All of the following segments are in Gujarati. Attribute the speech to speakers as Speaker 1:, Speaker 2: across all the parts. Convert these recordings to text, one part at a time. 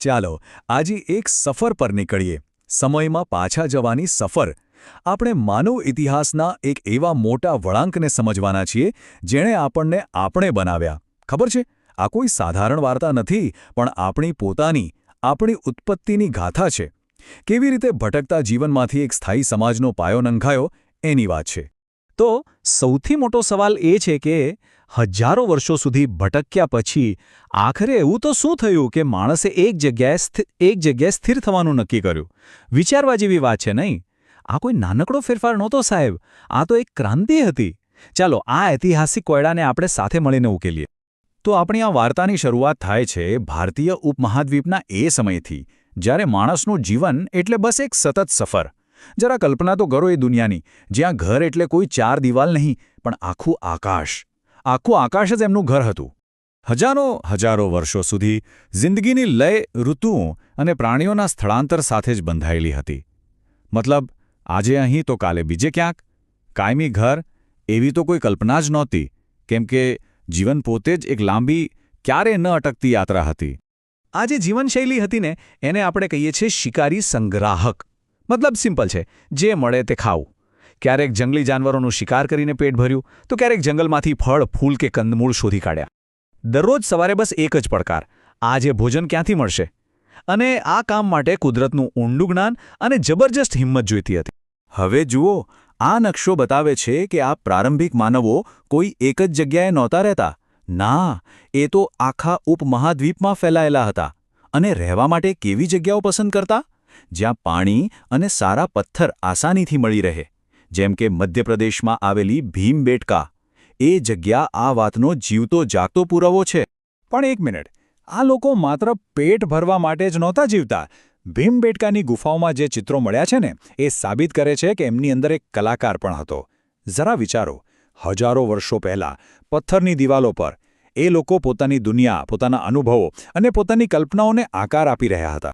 Speaker 1: ચાલો, આજે એક સફર પર નીકળીએ. સમયમાં પાછા જવાની સફર. આપણે માનવ ઇતિહાસના એક એવા મોટા વળાંકને સમજવાના છીએ, જેણે આપણને આપણે બનાવ્યા. ખબર છે? આ કોઈ સાધારણ વાર્તા નથી, પણ આપણી પોતાની, આપણી ઉત્પત્તિની ગાથા છે. કેવી રીતે ભટકતા જીવનમાંથી એક સ્થાયી સમાજનો પાયો નંખાયો, એની વાત છે.
Speaker 2: તો, સૌથી મોટો સવાલ એ છે કે હજારો વર્ષો સુધી ભટક્યા પછી આખરે એવું તો શું થયું કે માણસે એક જગ્યાએ એક જગ્યાએ સ્થિર થવાનું નક્કી કર્યું? વિચારવા જેવી વાત છે નહીં? આ કોઈ નાનકડો ફેરફાર નહોતો સાહેબ. આ તો એક ક્રાંતિ હતી. ચાલો, આ ઐતિહાસિક કોયડાને આપણે સાથે મળીને ઉકેલીએ. તો આપણી આ વાર્તાની શરૂઆત થાય છે ભારતીય ઉપમહાદ્વીપના એ સમયથી, જ્યારે માણસનું જીવન એટલે બસ એક સતત સફર. જરા કલ્પના તો કરો એ દુનિયાની, જ્યાં ઘર એટલે કોઈ ચાર દિવાલ નહીં, પણ આખું આકાશ. આખું આકાશ જ એમનું ઘર હતું. હજારો હજારો વર્ષો સુધી જિંદગીની લય, ઋતુઓ અને પ્રાણીઓના સ્થળાંતર સાથે જ બંધાયેલી હતી. મતલબ, આજે અહીં તો કાલે બીજે ક્યાંક? કાયમી ઘર? એવી તો કોઈ કલ્પના જ નહોતી, કેમ કે જીવન પોતે જ એક લાંબી, ક્યારે ન અટકતી યાત્રા હતી. આ જે જીવનશૈલી હતી ને, એને આપણે કહીએ છીએ શિકારી સંગ્રાહક. મતલબ સિમ્પલ છે, જે મળે તે ખાવું. ક્યારેક જંગલી જાનવરોનો શિકાર કરીને પેટ ભર્યું, તો ક્યારેક જંગલમાંથી ફળ, ફૂલ કે કંદમૂળ શોધી કાઢ્યા. દરરોજ સવારે બસ એક જ પડકાર, આજે ભોજન ક્યાંથી મળશે? અને આ કામ માટે કુદરતનું ઊંડું જ્ઞાન અને જબરજસ્ત હિંમત જોઈતી હતી. હવે જુઓ, આ નકશો બતાવે છે કે આ પ્રારંભિક માનવો કોઈ એક જ જગ્યાએ નહોતા રહેતા. ના, એ તો આખા ઉપમહાદ્વીપમાં ફેલાયેલા હતા. અને રહેવા માટે કેવી જગ્યાઓ પસંદ કરતા? જ્યાં પાણી અને સારા પથ્થર આસાનીથી મળી રહે. જેમ કે મધ્યપ્રદેશમાં આવેલી ભીમબેટકા એ જગ્યા આ વાતનો જીવતો જાગતો પુરાવો છે. પણ એક મિનિટ, આ લોકો માત્ર પેટ ભરવા માટે જ નહોતા જીવતા. ભીમબેટકાની ગુફાઓમાં જે ચિત્રો મળ્યા છે ને, એ સાબિત કરે છે કે એમની અંદર એક કલાકાર પણ હતો. જરા વિચારો, હજારો વર્ષો પહેલાં, પથ્થરની દિવાલો પર, એ લોકો પોતાની દુનિયા, પોતાના અનુભવો અને પોતાની કલ્પનાઓને આકાર આપી રહ્યા હતા.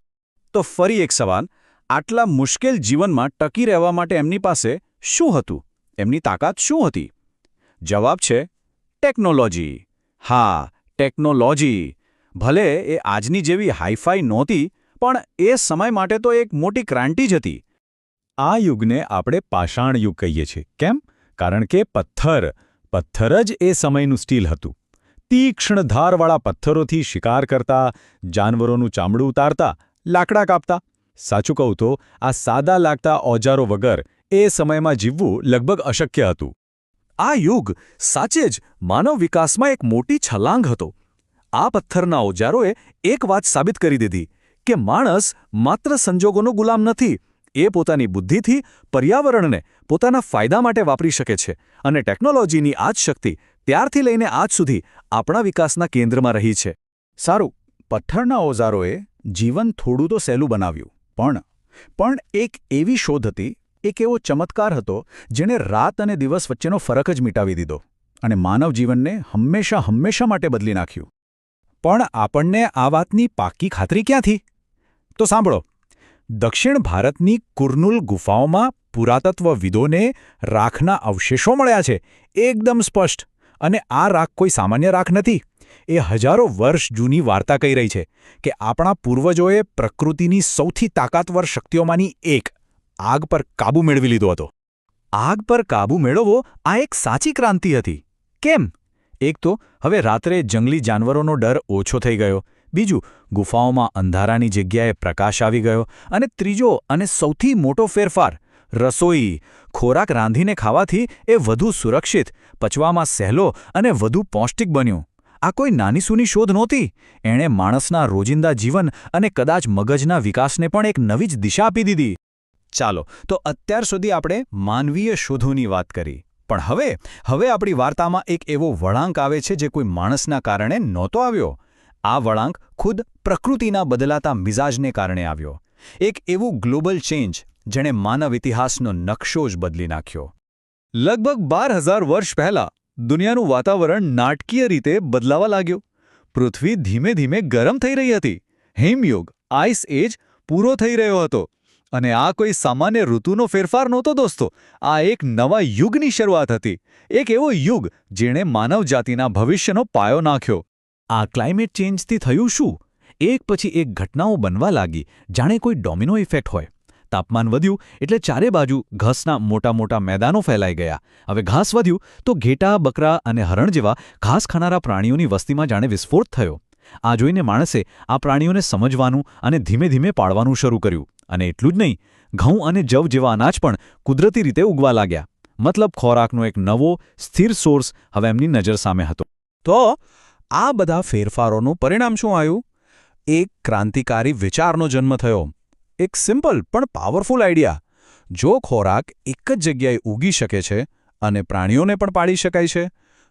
Speaker 2: તો ફરી એક સવાલ, આટલા મુશ્કેલ જીવનમાં ટકી રહેવા માટે એમની પાસે શું હતું? એમની તાકાત શું હતી? જવાબ છે, ટેકનોલોજી. હા, ટેકનોલોજી. ભલે એ આજની જેવી હાઈફાઈ નહોતી, પણ એ સમય માટે તો એક મોટી ક્રાંતિ જ હતી. આ યુગને આપણે પાષાણ યુગ કહીએ છીએ. કેમ? કારણ કે પથ્થર પથ્થર જ એ સમયનું સ્ટીલ હતું. તીક્ષ્ણ ધારવાળા પથ્થરોથી શિકાર કરતા, જાનવરોનું ચામડું ઉતારતા, લાકડા કાપતા. સાચું કહું તો, આ સાદા લાગતા ઓજારો વગર એ સમયમાં જીવવું લગભગ અશક્ય હતું. આ યુગ સાચે જ માનવ વિકાસમાં એક મોટી છલાંગ હતો. આ પથ્થરના ઓજારોએ એક વાત સાબિત કરી દીધી કે માણસ માત્ર સંજોગોનો ગુલામ નથી, એ પોતાની બુદ્ધિથી પર્યાવરણને પોતાના ફાયદા માટે વાપરી શકે છે અને ટેકનોલોજીની આ જ શક્તિ ત્યારથી લઈને આજ સુધી આપણા વિકાસના કેન્દ્રમાં રહી છે. સારું, પથ્થરના ઓજારોએ જીવન થોડું તો સહેલું બનાવ્યું, પણ પણ એક એવી શોધ હતી એક એવો ચમત્કાર હતો જેણે રાત અને દિવસ વચ્ચેનો ફરક જ મિટાવી દીધો અને માનવ જીવનને હંમેશા હંમેશા માટે બદલી નાખ્યું. પણ આપણને આ વાતની પાક્કી ખાતરી ક્યાંથી? તો સાંભળો. દક્ષિણ ભારતની કુર્નુલ ગુફાઓમાં પુરાતત્વવિદોને રાખના અવશેષો મળ્યા છે. એકદમ સ્પષ્ટ. અને આ રાખ કોઈ સામાન્ય રાખ નથી. એ હજારો વર્ષ જૂની વાર્તા કહી રહી છે કે આપણા પૂર્વજોએ પ્રકૃતિની સૌથી તાકાતવર શક્તિઓમાંની એક આગ પર કાબૂ મેળવી લીધો હતો. આગ પર કાબૂ મેળવવો આ એક સાચી ક્રાંતિ હતી. કેમ? એક તો હવે રાત્રે જંગલી જાનવરોનો ડર ઓછો થઈ ગયો. બીજું, ગુફાઓમાં અંધારાની જગ્યાએ પ્રકાશ આવી ગયો. અને ત્રીજો અને સૌથી મોટો ફેરફાર, રસોઈ. ખોરાક રાંધીને ખાવાથી એ વધુ સુરક્ષિત, પચવામાં સહેલો અને વધુ પૌષ્ટિક બન્યું. આ કોઈ નાનીસૂની શોધ નહોતી? એણે માણસના રોજિંદા જીવન અને કદાચ મગજના વિકાસને પણ એક નવી જ દિશા આપી દીધી. ચાલો, તો અત્યાર સુધી આપણે માનવીય શોધોની વાત કરી. પણ હવે હવે આપણી વાર્તામાં એક એવો વળાંક આવે છે જે કોઈ માણસના કારણે નહોતો આવ્યો. આ વળાંક ખુદ પ્રકૃતિના બદલાતા મિજાજને કારણે આવ્યો. એક એવું ગ્લોબલ ચેન્જ જેણે માનવ ઇતિહાસનો નકશો જ બદલી નાખ્યો. લગભગ બાર હજાર વર્ષ પહેલાં દુનિયાનું વાતાવરણ નાટકીય રીતે બદલાવા લાગ્યું. પૃથ્વી ધીમે ધીમે ગરમ થઈ રહી હતી. હિમયુગ, આઈસ એજ પૂરો થઈ રહ્યો હતો. અને આ કોઈ સામાન્ય ઋતુનો ફેરફાર નહોતો દોસ્તો. આ એક નવા યુગની શરૂઆત હતી. એક એવો યુગ જેણે માનવજાતિના ભવિષ્યનો પાયો નાખ્યો. આ ક્લાઇમેટ ચેન્જથી થયું શું? એક પછી એક ઘટનાઓ બનવા લાગી. જાણે કોઈ ડોમિનો ઇફેક્ટ હોય. તાપમાન વધ્યું એટલે ચારે બાજુ ઘાસના મોટા મોટા મેદાનો ફેલાઈ ગયા. હવે ઘાસ વધ્યું તો ઘેટા, બકરા અને હરણ જેવા ઘાસ ખાનારા પ્રાણીઓની વસ્તીમાં જાણે વિસ્ફોટ થયો. આ જોઈને માણસે આ પ્રાણીઓને સમજવાનું અને ધીમે ધીમે પાળવાનું શરૂ કર્યું. અને એટલું જ નહીં, ઘઉં અને જવ જેવા અનાજ પણ કુદરતી રીતે ઉગવા લાગ્યા. મતલબ ખોરાકનો એક નવો, સ્થિર સોર્સ હવે એમની નજર સામે હતો.
Speaker 3: તો આ બધા ફેરફારોનું પરિણામ શું આવ્યું? એક ક્રાંતિકારી વિચારનો જન્મ થયો. એક સિમ્પલ પણ પાવરફુલ આઈડિયા. જો ખોરાક એક જ જગ્યાએ ઉગી શકે છે અને પ્રાણીઓને પણ પાળી શકાય છે,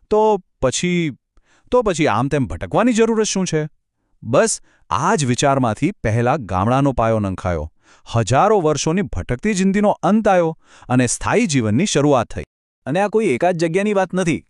Speaker 3: તો પછી તો પછી આમ તેમ ભટકવાની જરૂર જ શું છે? બસ, આ જ વિચારમાંથી પહેલા ગામડાનો પાયો નંખાયો. હજારો વર્ષોની ભટકતી જિંદગીનો અંત આવ્યો અને સ્થાયી જીવનની શરૂઆત થઈ.
Speaker 2: અને આ કોઈ એકાદ જગ્યાની વાત નથી.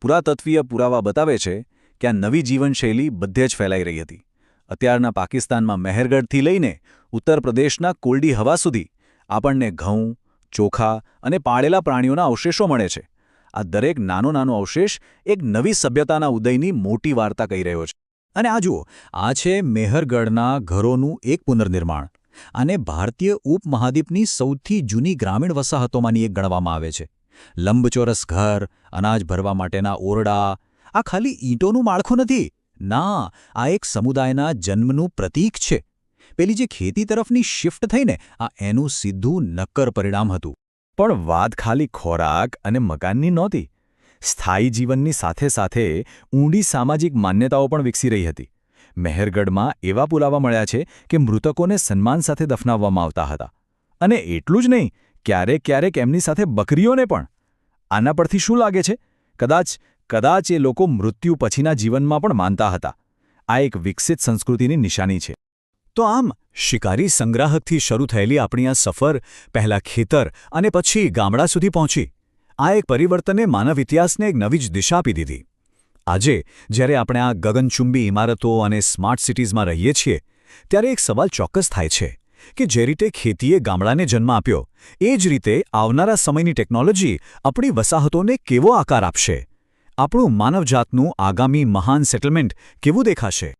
Speaker 2: પુરાતત્વીય પુરાવા બતાવે છે કે આ નવી જીવનશૈલી બધે જ ફેલાઈ રહી હતી. અત્યારના પાકિસ્તાનમાં મહેરગઢથી લઈને ઉત્તર પ્રદેશના કોલડી હવા સુધી આપણને ઘઉં, ચોખા અને પાળેલા પ્રાણીઓના અવશેષો મળે છે. આ દરેક નાનો નાનો અવશેષ એક નવી સભ્યતાના ઉદયની મોટી વાર્તા કહી રહ્યો છે. અને આ જુઓ, આ છે મેહરગઢના ઘરોનું એક પુનર્નિર્માણ. આને ભારતીય ઉપમહાદ્વીપની સૌથી જૂની ગ્રામીણ વસાહતોમાંની એક ગણવામાં આવે છે. લંબચોરસ ઘર, અનાજ ભરવા માટેના ઓરડા, આ ખાલી ઈંટોનું માળખું નથી. ના, આ એક સમુદાયના જન્મનું પ્રતીક છે. પેલી જે ખેતી તરફની શિફ્ટ થઈને આ એનું સીધું નક્કર પરિણામ હતું.
Speaker 1: પણ વાત ખાલી ખોરાક અને મકાનની નહોતી. સ્થાયી જીવનની સાથે સાથે ઊંડી સામાજિક માન્યતાઓ પણ વિકસી રહી હતી. મહેરગઢમાં એવા પુરાવા મળ્યા છે કે મૃતકોને સન્માન સાથે દફનાવવામાં આવતા હતા. અને એટલું જ નહીં, ક્યારેક ક્યારેક એમની સાથે બકરીઓને પણ. આના પરથી શું લાગે છે? કદાચ કદાચ એ લોકો મૃત્યુ પછીના જીવનમાં પણ માનતા હતા. આ એક વિકસિત સંસ્કૃતિની નિશાની છે. તો આમ શિકારી સંગ્રાહકથી શરૂ થયેલી આપણી આ સફર પહેલા ખેતર અને પછી ગામડા સુધી પહોંચી. આ એક પરિવર્તને માનવ ઇતિહાસને એક નવી જ દિશા આપી દીધી. આજે, જ્યારે આપણે આ ગગનચુંબી ઇમારતો અને સ્માર્ટ સિટીઝમાં રહીએ છીએ, ત્યારે એક સવાલ ચોક્કસ થાય છે કે જે રીતે ખેતીએ ગામડાને જન્મ આપ્યો, એ જ રીતે આવનારા સમયની ટેકનોલોજી આપણી વસાહતોને કેવો આકાર આપશે? આપણું માનવજાતનું આગામી મહાન સેટલમેન્ટ કેવું દેખાશે?